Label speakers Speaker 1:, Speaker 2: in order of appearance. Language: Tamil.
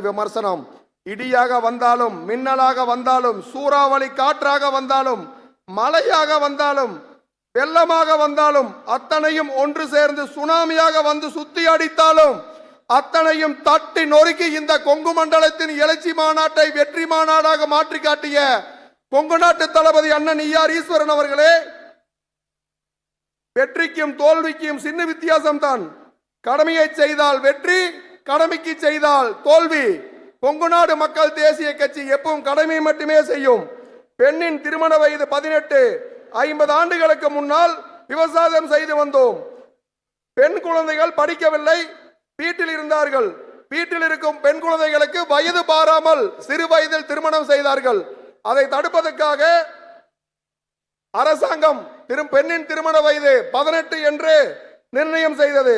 Speaker 1: விமர்சனம். இடியாக வந்தாலும் மின்னலாக வந்தாலும் சூறாவளி காற்றாக வந்தாலும் மழையாக வந்தாலும் வெள்ளமாக வந்தாலும் அத்தனையும் ஒன்று சேர்ந்து சுனாமியாக வந்து சுத்தி அடித்தாலும் அத்தனையும் தட்டி நொறுக்கி இந்த கொங்கு மண்டலத்தின் எழுச்சி மாநாட்டை வெற்றி மாநாடாக மாற்றி காட்டிய கொங்கு நாட்டு தளபதி அண்ணன் ஈஆர் ஈஸ்வரன் அவர்களே வெற்றிக்கும் தோல்விக்கும் சின்ன வித்தியாசம் தான் கடமையை செய்தால் வெற்றி கடமைக்கு செய்தால் தோல்வி. கொங்கு நாடு மக்கள் தேசிய கட்சி எப்பவும் கடமை மட்டுமே செய்யும். பெண்ணின் திருமண வயது பதினெட்டு. ஐம்பது ஆண்டுகளுக்கு முன்னால் விவசாயம் செய்து வந்தோம். பெண் குழந்தைகள் படிக்கவில்லை. வீட்டில் இருந்தார்கள். வீட்டில் இருக்கும் பெண் குழந்தைகளுக்கு வயது பாராமல் சிறு வயதில் திருமணம் செய்தார்கள். அதை தடுப்பதற்காக அரசாங்கம் பெண்ணின் திருமண வயது பதினெட்டு என்று நிர்ணயம் செய்தது.